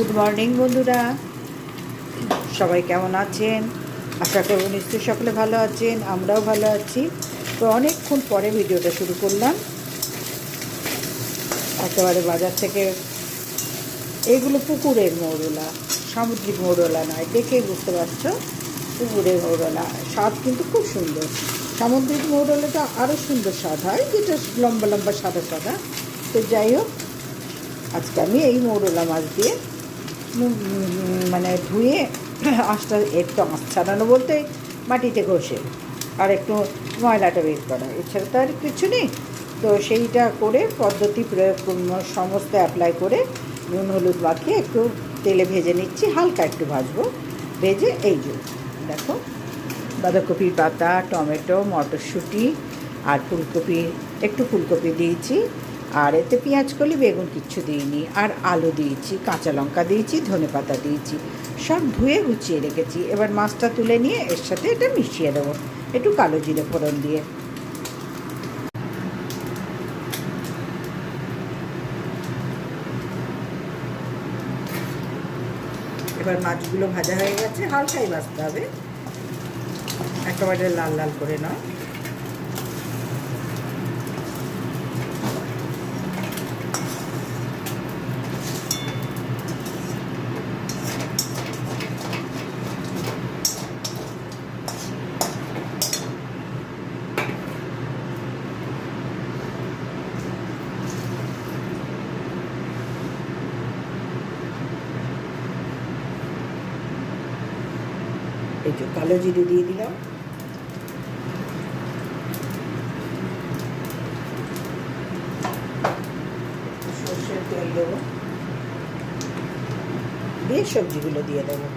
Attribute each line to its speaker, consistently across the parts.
Speaker 1: Good morning বন্ধুরা। সবাই কেমন আছেন? আশা করব নিশ্চয়ই সকলে ভালো আছেন, আমরাও ভালো আছি। তো অনেকক্ষণ পরে ভিডিওটা শুরু করলাম। একেবারে বাজার থেকে এগুলো পুকুরের মৌরলা, সামুদ্রিক মৌরলা নয়, দেখেই বুঝতে পারছ, পুকুরের মৌরলা। স্বাদ কিন্তু খুব সুন্দর। সামুদ্রিক মৌরলাটা আরও সুন্দর স্বাদ হয়, যেটা লম্বা লম্বা সাদা সাদা। তো যাই হোক, আজকে আমি এই মৌরলা মাছ দিয়ে মানে ধুয়ে আঁশটা একটু আঁশ ছাড়ানো বলতে মাটিতে ঘষে আর একটু ময়লাটা বের করা। এছাড়া তো আর কিছু নেই। তো সেইটা করে পদ্ধতি প্রয়োগ সমস্ত অ্যাপ্লাই করে নুন, হলুদ মাখিয়ে একটু তেলে ভেজে নিচ্ছি, হালকা একটু ভাজবো। ভেজে এই যে দেখো, বাঁধাকপির পাতা, টমেটো, মটরশুঁটি আর ফুলকপি, একটু ফুলকপি দিয়েছি। আর এতে পেঁয়াজ কলি, বেগুন কিচ্ছু দিইনি। আর আলু দিয়েছি, কাঁচা লঙ্কা দিয়েছি, ধনে পাতা দিয়েছি। সব ধুয়ে গুছিয়ে রেখেছি। এবার মাছটা তুলে নিয়ে এর সাথে এটা মিশিয়ে দেবো। একটু কালো জিরে ফোড়ন দিয়ে। এবার মাছগুলো ভাজা হয়ে গেছে। হালকাই ভাজতে হবে। একেবারে লাল লাল করে নয়। যে কালো জিরে দিয়ে দিলাম। সর্ষের তেল দেবো। দিয়ে সবজিগুলো দিয়ে দেবো।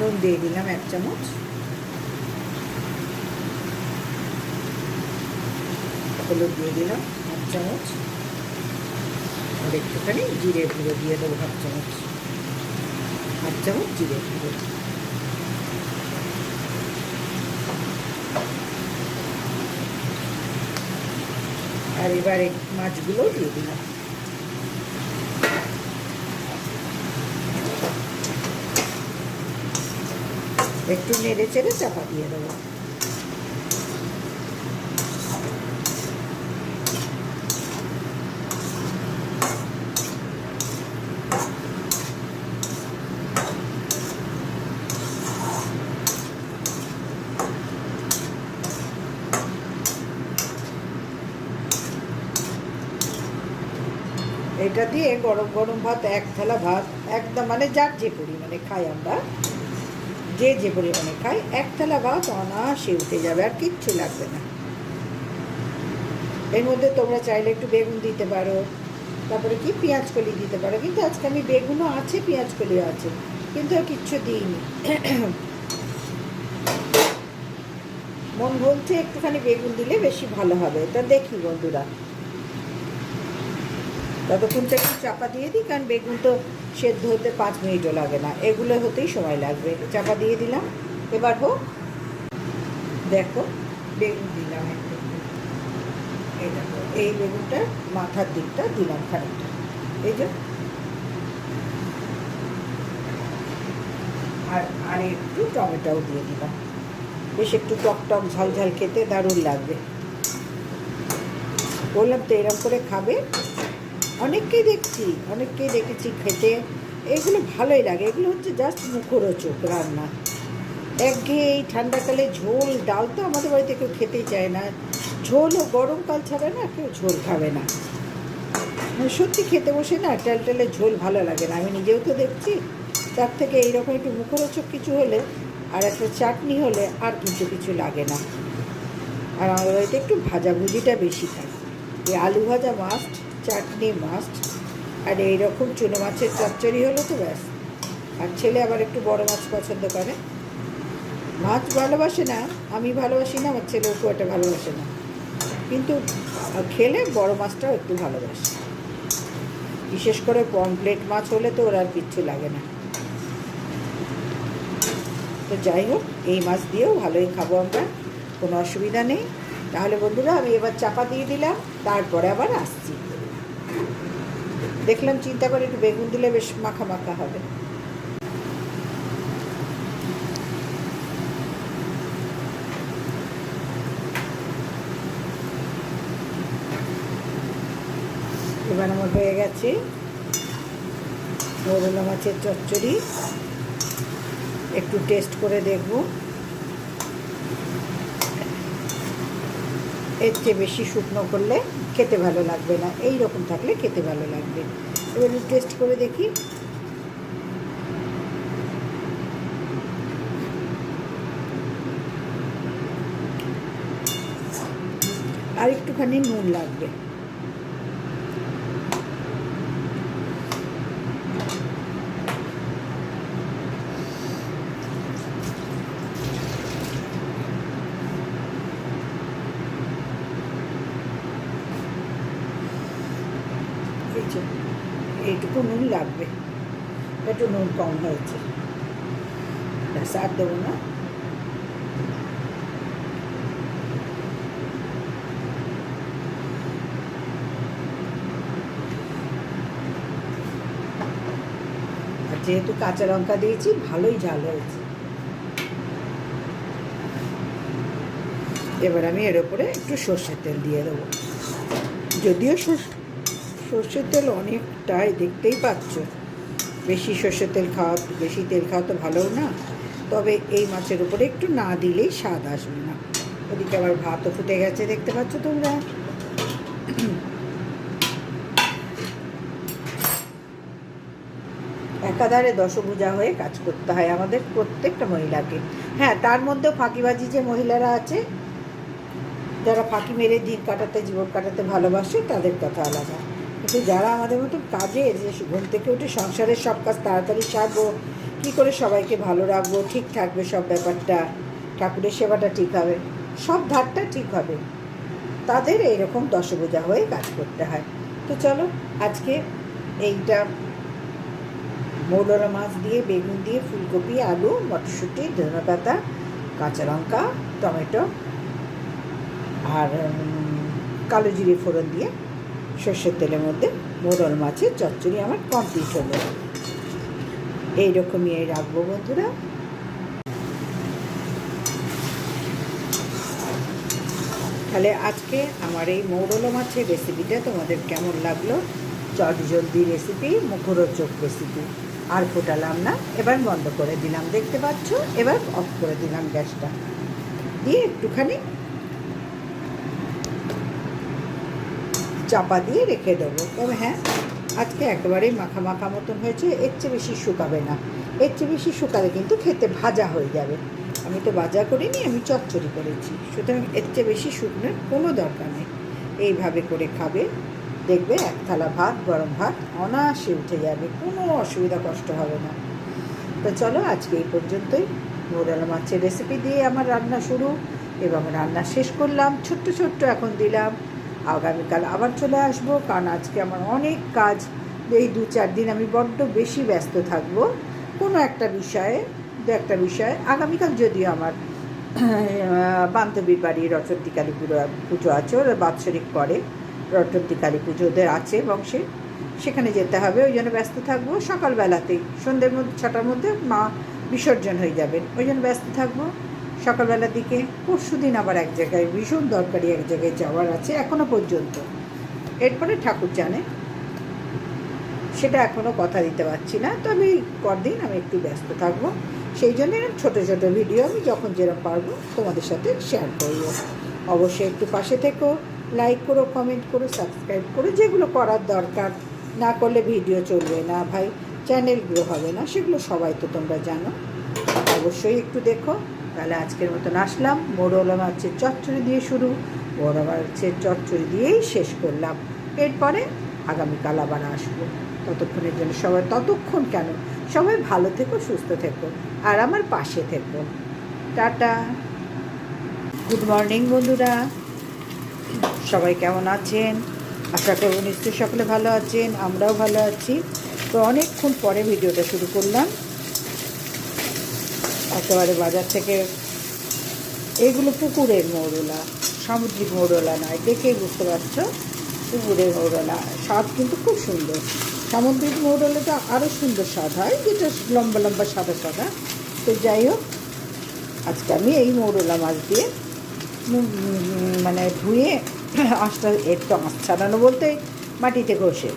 Speaker 1: নুন দিয়ে দিলাম এক চামচ। হলুদ দিয়ে দিলাম এক চামচ। আর একটুখানি জিরে গুঁড়ো দিয়ে দেবো হাফ চামচ। হাফ চামচ জিরে গুঁড়ো। আর এবারে মাছগুলো দিয়ে দিলাম। একটু নেড়ে চেড়ে চাপা দিয়ে দেবো। এটা দিয়ে গরম গরম ভাত, এক থালা ভাত, একদম মানে যার যে পরিমাণে খাই আমরা যে যে পরিমাণে খাই এক থালা ভাত অনায়াসে উঠে যাবে আর কিচ্ছু লাগবে না। এর মধ্যে তোমরা চাইলে একটু বেগুন দিতে পারো, তারপরে কি পেঁয়াজ কলি দিতে পারো। কিন্তু আজকে আমি বেগুনও আছে, পেঁয়াজ কলিও আছে, কিন্তু আর কিচ্ছু দিইনি। মন বলছে একটুখানি বেগুন দিলে বেশি ভালো হবে। তা দেখি বন্ধুরা। ততক্ষণ তো একটু চাপা দিয়ে দিই, কারণ বেগুন তো সেদ্ধ হতে পাঁচ মিনিটও লাগে না। এগুলো হতেই সময় লাগবে। চাপা দিয়ে দিলাম। এবার হোক, দেখো, বেগুন দিলাম এই দেখো, এই বেগুনটার মাথার দিকটা দিলাম খানিকটা। এই যে। আর আর একটু টমেটোও দিয়ে দিলাম। বেশ একটু টক টক, ঝাল ঝাল খেতে দারুণ লাগবে। বললাম তো এরকম করে খাবে। অনেককেই দেখছি, অনেককেই দেখেছি খেতে। এগুলো ভালোই লাগে, এগুলো হচ্ছে জাস্ট মুখরোচক রান্না। একঘেয়ে এই ঠান্ডাকালে ঝোল, ডাল তো আমাদের বাড়িতে কেউ খেতেই চায় না। ঝোলও গরমকাল ছাড়া না কেউ ঝোল খাবে না। মানে সত্যি খেতে বসে না টেল টেলে ঝোল ভালো লাগে না। আমি নিজেও তো দেখছি, তার থেকে এইরকম একটু মুখরোচক কিছু হলে আর একটা চাটনি হলে আর কিছু কিছু লাগে না। আর আমাদের বাড়িতে একটু ভাজাভুজিটা বেশি খায়। এই আলু ভাজা মাস্ট চাটনি মাস্ট আর এইরকম চুনো মাছের চচ্চড়ি হলো তো ব্যাস। আর ছেলে আবার একটু বড় মাছ পছন্দ করে। মাছ ভালোবাসে না, আমি ভালোবাসি না, আমার ছেলেও খুব একটা ভালোবাসে না। কিন্তু খেলে বড় মাছটাও একটু ভালোবাসে। বিশেষ করে পমপ্লেট মাছ হলে তো ওর আর কিচ্ছু লাগে না। তো যাই হোক, এই মাছ দিয়েও ভালোই খাব আমরা, কোনো অসুবিধা নেই। তাহলে বন্ধুরা, আমি এবার চাপা দিয়ে দিলাম, তারপরে আবার আসছি। দেখলাম চিন্তা করে একটু বেগুন দিলে বেশ মাখা মাখা হবে। এবার আমার হয়ে গেছে মৌরলা মাছের চচ্চড়ি। একটু টেস্ট করে দেখব। এর চেয়ে বেশি শুকনো করলে খেতে ভালো লাগবে না। এই রকম থাকলে খেতে ভালো লাগবে। এবার টেস্ট করে দেখি। আর একটুখানি নুন লাগবে এই যে এইটুকু নুন লাগবে একটু নুন কম হয়েছে। আর দেবো না। যেহেতু কাঁচা লঙ্কা দিয়েছি, ভালোই ঝাল হয়েছে। এবার আমি এর উপরে একটু সর্ষের তেল দিয়ে দেবো। যদিও সর্ষে, সর্ষের তেল অনেকটাই দেখতেই পাচ্ছ। বেশি সর্ষের তেল খাওয়া, বেশি তেল খাওয়া তো ভালোও না। তবে এই মাছের উপরে একটু না দিলেই স্বাদ আসবে না। ওদিকে আবার ভাতও ফুটে গেছে, দেখতে পাচ্ছ তোমরা? একাধারে দশভূজা হয়ে কাজ করতে হয় আমাদের প্রত্যেকটা মহিলাকে। হ্যাঁ তার মধ্যেও ফাঁকিবাজি যে মহিলারা আছে, যারা ফাঁকি মেরে দিন কাটাতে, জীবন কাটাতে ভালোবাসে, তাদের কথা আলাদা। কিন্তু যারা আমাদের মতো কাজে যে ঘুম থেকে উঠে সংসারের সব কাজ তাড়াতাড়ি সারবো, কী করে সবাইকে ভালো রাখব, ঠিক থাকবে সব ব্যাপারটা, ঠাকুরের সেবাটা ঠিক হবে, সব ধারটা ঠিক হবে। তাদের এইরকম দশভূজা হয়ে কাজ করতে হয়। তো চলো, আজকে এইটা মৌলরা মাছ দিয়ে, বেগুন দিয়ে, ফুলকপি, আলু, মটরশুঁটি ধনে পাতা কাঁচা লঙ্কা, টমেটো, আর কালো জিরে ফোড়ন দিয়ে সর্ষের তেলের মধ্যে মোরল মাছের চচ্চড়ি আমার কমপ্লিট হলো। এইরকমই এই রাখব বন্ধুরা। তাহলে আজকে আমার এই মৌরলা মাছের রেসিপিটা তোমাদের কেমন লাগল? চট জলদি রেসিপি মুখরোচক রেসিপি আর ফোটালাম না, এবার বন্ধ করে দিলাম, দেখতে পাচ্ছ? এবার অফ করে দিলাম গ্যাসটা। দিয়ে একটুখানি চাপা দিয়ে রেখে দেবো। তবে হ্যাঁ আজকে একেবারেই মাখা মাখা মতন হয়েছে, এর চেয়ে বেশি শুকাবে না। এর চেয়ে বেশি শুকালে কিন্তু খেতে ভাজা হয়ে যাবে। আমি তো ভাজা করিনি, আমি চচ্চড়ি করেছি। সুতরাং এর চেয়ে বেশি শুকনোর কোনো দরকার নেই। এইভাবে করে খাবে, দেখবে এক থালা ভাত, গরম ভাত, অনায়াসে উঠে যাবে, কোনো অসুবিধা, কষ্ট হবে না। তো চলো, আজকে এই পর্যন্তই। মোরালা মাছের রেসিপি দিয়ে আমার রান্না শুরু। এবং রান্না শেষ করলাম, ছোট্ট ছোট্ট এখন দিলাম। আগামীকাল আবার চলে আসব, কারণ আজকে আমার অনেক কাজ। এই দু চার দিন আমি বড্ড বেশি ব্যস্ত থাকব। কোনো একটা বিষয়ে, দু একটা বিষয়ে, আগামীকাল যদিও আমার বান্ধবীর বাড়ি রচন্তী কালী পুজো পুজো আছে, ওরা বাৎসরিক পরে রচন্তী কালী পুজো ওদের আছে বংশে। সেখানে যেতে হবে, ওই জন্য ব্যস্ত থাকব। সকালবেলাতেই, সন্ধ্যের মধ্যে, ছটার মধ্যে মা বিসর্জন হয়ে যাবেন, ওই জন্য ব্যস্ত থাকব। সকালবেলার দিকে পরশু দিন আবার এক জায়গায় ভীষণ দরকারি এক জায়গায় যাওয়ার আছে এখনও পর্যন্ত। এরপরে ঠাকুর জানে। সেটা এখনও কথা দিতে পারছি না, তবে পরদিন আমি একটু ব্যস্ত থাকব। সেই জন্য ছোটো ছোটো ভিডিও আমি যখন যেরকম পারব তোমাদের সাথে শেয়ার করব। অবশ্যই একটু পাশে থেকো লাইক করো কমেন্ট করো সাবস্ক্রাইব করো, যেগুলো করার দরকার। না করলে ভিডিও চলবে না ভাই চ্যানেল গ্রো হবে না, সেগুলো সবাই তো তোমরা জানো। অবশ্যই একটু দেখো। তাহলে আজকের মতন আসলাম। মোড়লা মাছের চচ্চড়ি দিয়ে শুরু মোড়লা মাছের চচ্চড়ি দিয়েই শেষ করলাম। এরপরে আগামীকাল আবার আসব। ততক্ষণের জন্য সবাই, ততক্ষণ কেন? সবাই ভালো থেকো, সুস্থ থেকো, আর আমার পাশে থেকো। টাটা। গুড মর্নিং বন্ধুরা। সবাই কেমন আছেন? আশা করব নিশ্চয়ই সকলে ভালো আছেন, আমরাও ভালো আছি। তো অনেকক্ষণ পরে ভিডিওটা শুরু করলাম। একেবারে বাজার থেকে। এগুলো পুকুরের মৌরলা, সামুদ্রিক মৌরলা নয়, দেখেই বুঝতে পারছ, পুকুরের মৌরলা। স্বাদ কিন্তু খুব সুন্দর। সামুদ্রিক মৌরলাটা আরও সুন্দর স্বাদ হয়, যেটা লম্বা লম্বা সাদা সাদা। তো যাই হোক, আজকে আমি এই মৌরলা মাছ দিয়ে মানে ধুয়ে আঁশটা, একটু আঁশ ছাড়ানো বলতে মাটিতে ঘষে,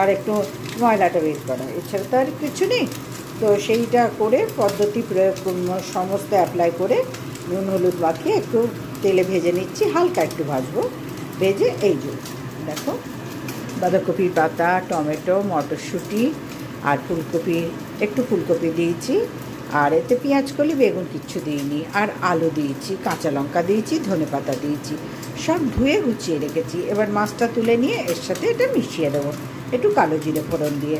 Speaker 1: আর একটু ময়লাটা বের করা। এছাড়া তো আর কিছু নেই। তো সেইটা করে পদ্ধতি প্রয়োগ সমস্ত অ্যাপ্লাই করে নুন, হলুদ মাখিয়ে একটু তেলে ভেজে নিচ্ছি, হালকা একটু ভাজবো, ভেজে এই যে দেখো, বাঁধাকপির পাতা, টমেটো, মটরশুঁটি আর ফুলকপি, একটু ফুলকপি দিয়েছি, আর এতে পেঁয়াজ কলি, বেগুন কিচ্ছু দিইনি, আর আলু দিয়েছি, কাঁচা লঙ্কা দিয়েছি, ধনে পাতা দিয়েছি, সব ধুয়ে গুছিয়ে রেখেছি, এবার মাছটা তুলে নিয়ে এর সাথে এটা মিশিয়ে দেবো, একটু কালো জিরে ফোড়ন দিয়ে।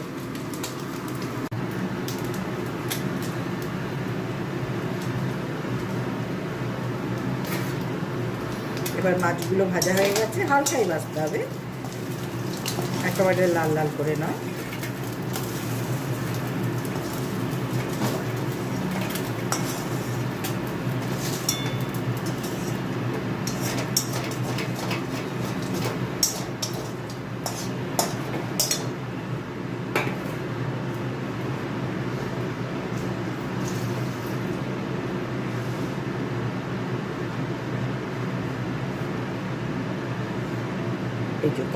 Speaker 1: এবার মাছগুলো ভাজা হয়ে গেছে হালকাই ভাজতে হবে। একেবারে লাল লাল করে নয়।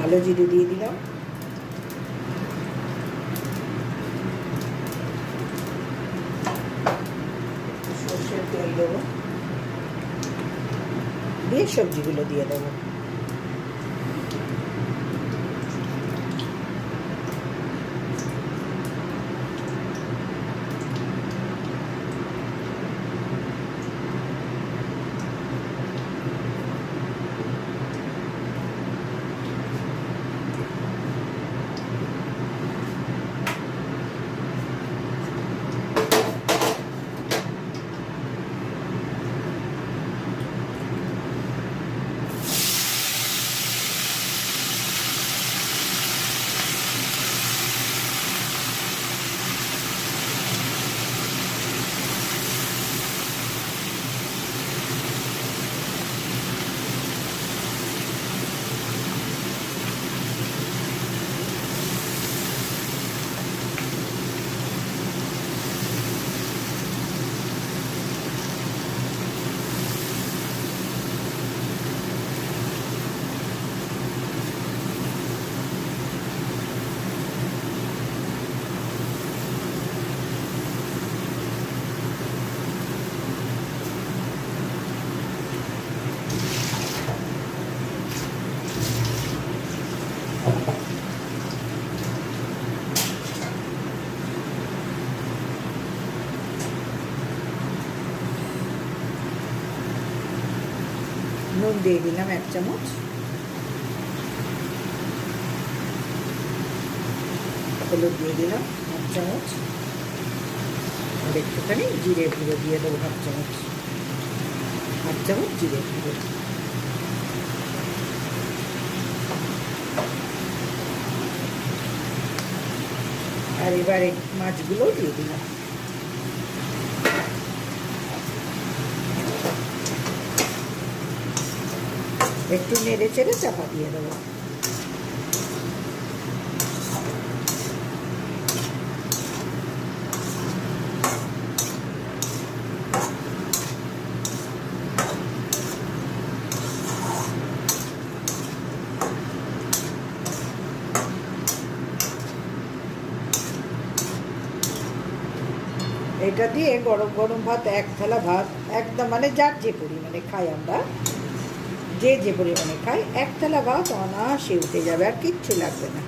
Speaker 1: কালো জিরে দিয়ে দিলাম। সর্ষের তেল দেবো। দিয়ে সবজিগুলো দিয়ে দেবো। নুন দিয়ে দিলাম এক চামচ। হলুদ দিয়ে দিলাম এক চামচ। আর একটুখানি জিরে গুঁড়ো দিয়ে দেবো হাফ চামচ। হাফ চামচ জিরে গুঁড়ো। আর এবার মাছগুলো দিয়ে দিলাম। একটু নেড়ে চেড়ে চাপা দিয়ে দেবো। এটা দিয়ে গরম গরম ভাত, এক থালা ভাত, একদম মানে যার যে পরিমাণে খাই আমরা যে যে পরিমাণে খাই এক থালা ভাত অনায়াসে উঠে যাবে আর কিচ্ছু লাগবে না।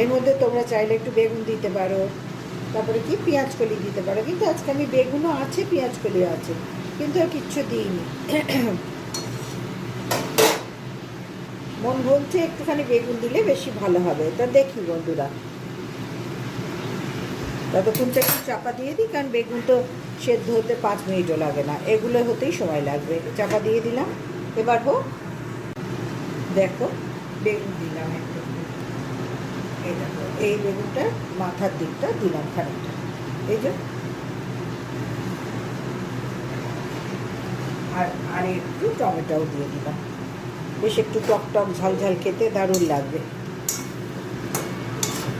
Speaker 1: এর মধ্যে তোমরা চাইলে একটু বেগুন দিতে পারো, তারপরে কি পেঁয়াজ কলি দিতে পারো। কিন্তু আজকে আমি বেগুনও আছে, পেঁয়াজ কলিও আছে, কিন্তু আর কিচ্ছু দিইনি। মন বলছে একটুখানি বেগুন দিলে বেশি ভালো হবে। তা দেখি বন্ধুরা। ততক্ষণটা একটু চাপা দিয়ে দিই, কারণ বেগুন তো সেদ্ধ হতে পাঁচ মিনিটও লাগে না। এগুলো হতেই সময় লাগবে। চাপা দিয়ে দিলাম। এবার হোক, দেখো, বেগুন দিলাম এই দেখো, এই বেগুনটা মাথার দিকটা দিলাম খানিকটা। এই যে। আর আর একটু টমেটোও দিয়ে দিলাম। বেশ একটু টক টক, ঝাল ঝাল খেতে দারুণ লাগবে।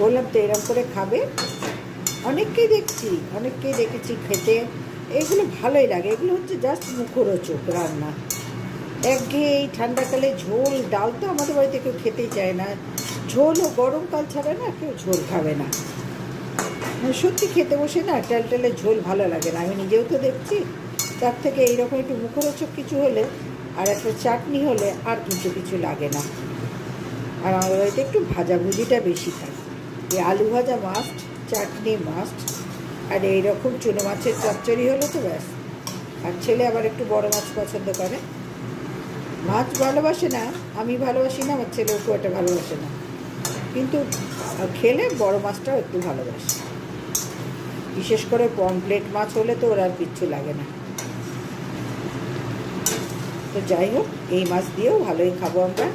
Speaker 1: বললাম তো এরকম করে খাবে। অনেককেই দেখছি, অনেককেই দেখেছি খেতে। এগুলো ভালোই লাগে, এগুলো হচ্ছে জাস্ট মুখরোচক রান্না। একঘেয়ে এই ঠান্ডাকালে ঝোল, ডাল তো আমাদের বাড়িতে কেউ খেতেই চায় না। ঝোল ও গরমকাল ছাড়া না কেউ ঝোল খাবে না। মানে সত্যি খেতে বসে না টেল টেলে ঝোল ভালো লাগে না। আমি নিজেও তো দেখছি, তার থেকে এইরকম একটু মুখরোচক কিছু হলে আর একটা চাটনি হলে আর কিছু কিছু লাগে না। আর আমাদের বাড়িতে একটু ভাজাভুজিটা বেশি খায়। এই আলু ভাজা মাস্ট চাটনি মাস্ট আর এইরকম চুনো মাছের চচ্চড়ি হলো তো ব্যাস। আর ছেলে আবার একটু বড় মাছ পছন্দ করে। মাছ ভালোবাসে না, আমি ভালোবাসি না, আমার ছেলেও খুব একটা ভালোবাসে না। কিন্তু খেলে বড় মাছটাও একটু ভালোবাসে। বিশেষ করে পমপ্লেট মাছ হলে তো ওর আর কিচ্ছু লাগে না। তো যাই হোক, এই মাছ দিয়েও ভালোই খাব আমরা,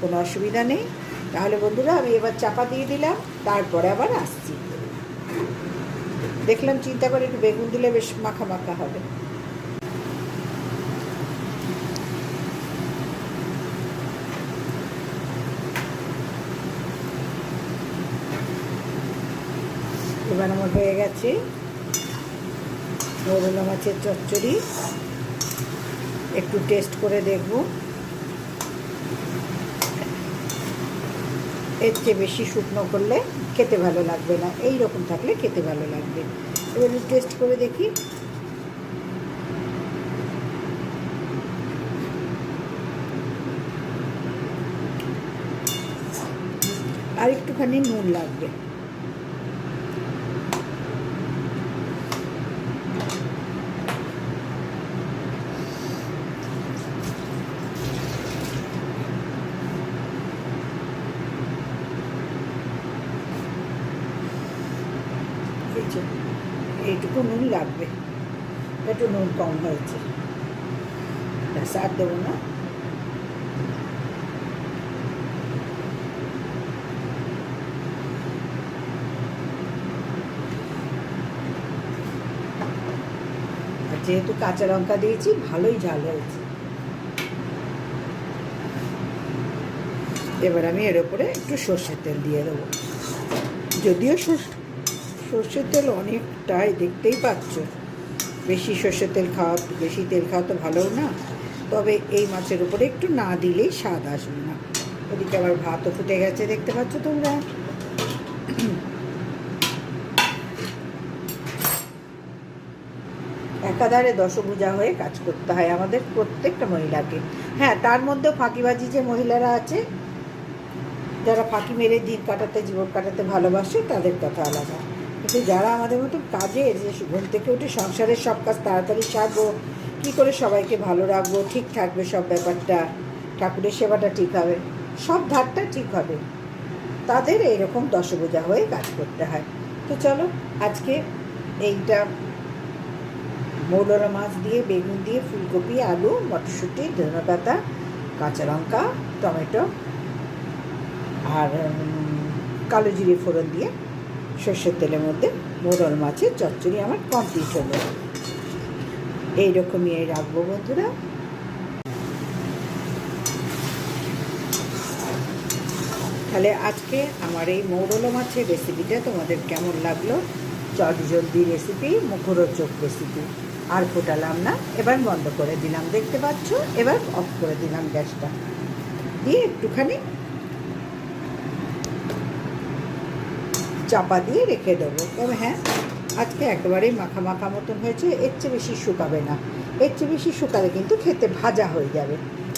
Speaker 1: কোনো অসুবিধা নেই। তাহলে বন্ধুরা, আমি এবার চাপা দিয়ে দিলাম, তারপরে আবার আসছি। দেখলাম চিন্তা করে একটু বেগুন দিলে বেশ মাখা মাখা হবে। এবার আমার হয়ে গেছে মোরলা মাছের চচ্চড়ি। একটু টেস্ট করে দেখব। এর চেয়ে বেশি শুকনো করলে খেতে ভালো লাগবে না এই রকম থাকলে খেতে ভালো লাগবে। এবার টেস্ট করে দেখি। আর একটুখানি নুন লাগবে এই যে এইটুকু নুন লাগবে একটু নুন কম হয়েছে ব্যাস আর দেবো না আর যেহেতু কাঁচা লঙ্কা দিয়েছি, ভালোই ঝাল হয়েছে। এবার আমি এর উপরে একটু সর্ষের তেল দিয়ে দেবো। যদিও সর্ষে সর্ষের তেল অনেকটাই দেখতেই পাচ্ছ। বেশি সর্ষের তেল খাওয়া, বেশি তেল খাওয়া তো ভালোও না। তবে এই মাছের উপরে একটু না দিলেই স্বাদ আসবে না। ওদিকে আবার ভাতও ফুটে গেছে, দেখতে পাচ্ছ তোমরা। একাধারে দশভূজা হয়ে কাজ করতে হয় আমাদের প্রত্যেকটা মহিলাকে। হ্যাঁ তার মধ্যেও ফাঁকিবাজি যে মহিলারা আছে, যারা ফাঁকি মেরে দিন কাটাতে, জীবন কাটাতে ভালোবাসে, তাদের কথা আলাদা। কিন্তু যারা আমাদের মতো কাজের যে ঘুম থেকে উঠে সংসারের সব কাজ তাড়াতাড়ি সারবো, কী করে সবাইকে ভালো রাখব, ঠিক থাকবে সব ব্যাপারটা, ঠাকুরের সেবাটা ঠিক হবে, সব ধারটা ঠিক হবে। তাদের এইরকম দশভূজা হয়ে কাজ করতে হয়। তো চলো, আজকে এইটা মৌলরা মাছ দিয়ে, বেগুন দিয়ে, ফুলকপি, আলু, মটরশুঁটি, ধনেপাতা কাঁচা লঙ্কা টমেটো আর কালো জিরে ফোড়ন দিয়ে সর্ষের তেলের মধ্যে মোরল মাছের চচ্চড়ি আমার কমপ্লিট হলো। এইরকমই এই রাখব বন্ধুরা। তাহলে আজকে আমার এই মৌরলা মাছের রেসিপিটা তোমাদের কেমন লাগল? চট জলদি রেসিপি মুখরোচক রেসিপি আর ফোটালাম না। এবার বন্ধ করে দিলাম, দেখতে পাচ্ছ? এবার অফ করে দিলাম গ্যাসটা। দিয়ে একটুখানি চাপা দিয়ে রেখে দেবো। তবে হ্যাঁ আজকে একেবারেই মাখা মাখা মতন হয়েছে, এর চেয়ে বেশি শুকাবে না। এর চেয়ে বেশি শুকালে কিন্তু খেতে ভাজা হয়ে যাবে।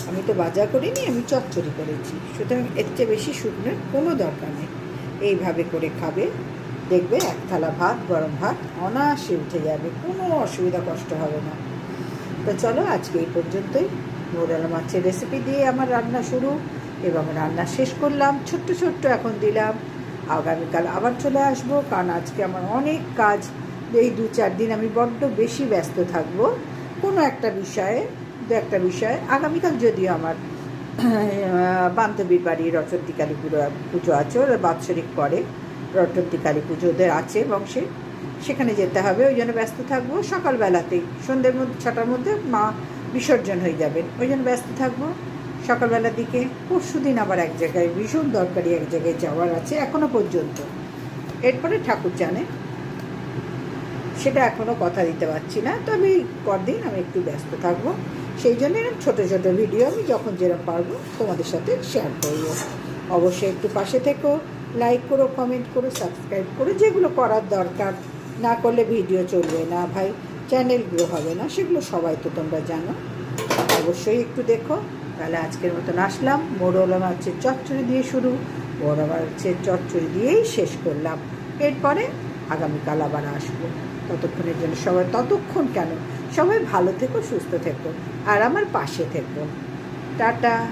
Speaker 1: আমি তো ভাজা করিনি, আমি চচ্চড়ি করেছি। সুতরাং এর চেয়ে বেশি শুকনোর কোনো দরকার নেই। এইভাবে করে খাবে। দেখবে এক থালা ভাত, গরম ভাত, অনায়াসে উঠে যাবে, কোনো অসুবিধা, কষ্ট হবে না। তো চলো, আজকে এই পর্যন্তই। মোরালা মাছের রেসিপি দিয়ে আমার রান্না শুরু। এবং রান্না শেষ করলাম। ছোট্ট ছোট্ট এখন দিলাম। আগামীকাল আবার চলে আসব, কারণ আজকে আমার অনেক কাজ। এই দু চার দিন আমি বড্ড বেশি ব্যস্ত থাকব। কোনো একটা বিষয়ে, দু একটা বিষয়ে। আগামীকাল যদিও আমার বান্ধবীর বাড়ি রচন্তী কালী পুজো পুজো আছে, ওরা বাৎসরিক করে। রটন্তী কালী পুজো ওদের আছে বংশে সেখানে যেতে হবে, ওই জন্য ব্যস্ত থাকব। সকালবেলাতেই সন্ধ্যের মধ্যে, ছটার মধ্যে মা বিসর্জন হয়ে যাবেন। ওই জন্য ব্যস্ত থাকব। সকালবেলার দিকে পরশু দিন আবার এক জায়গায়, ভীষণ দরকারি এক জায়গায় যাওয়ার আছে এখনও পর্যন্ত। এরপরে ঠাকুর জানে। সেটা এখনও কথা দিতে পারছি না, তবে পরদিন আমি একটু ব্যস্ত থাকব। সেই জন্য এরকম ছোটো ছোটো ভিডিও আমি যখন যেরকম পারব তোমাদের সাথে শেয়ার করব। অবশ্যই একটু পাশে থেকো। লাইক করো কমেন্ট করো সাবস্ক্রাইব করো, যেগুলো করার দরকার। না করলে ভিডিও চলবে না ভাই চ্যানেল গ্রো হবে না, সেগুলো সবাই তো তোমরা জানো। অবশ্যই একটু দেখো, তাহলে আজকের মতন আসলাম। মোড়লা মাছের চচ্চড়ি দিয়ে শুরু মোড়লা মাছের চচ্চড়ি দিয়েই শেষ করলাম। এরপরে আগামীকাল আবার আসব। ততক্ষণের জন্য সবাই, ততক্ষণ কেন? সবাই ভালো থেকো, সুস্থ থেকো, আর আমার পাশে থেকো। টাটা।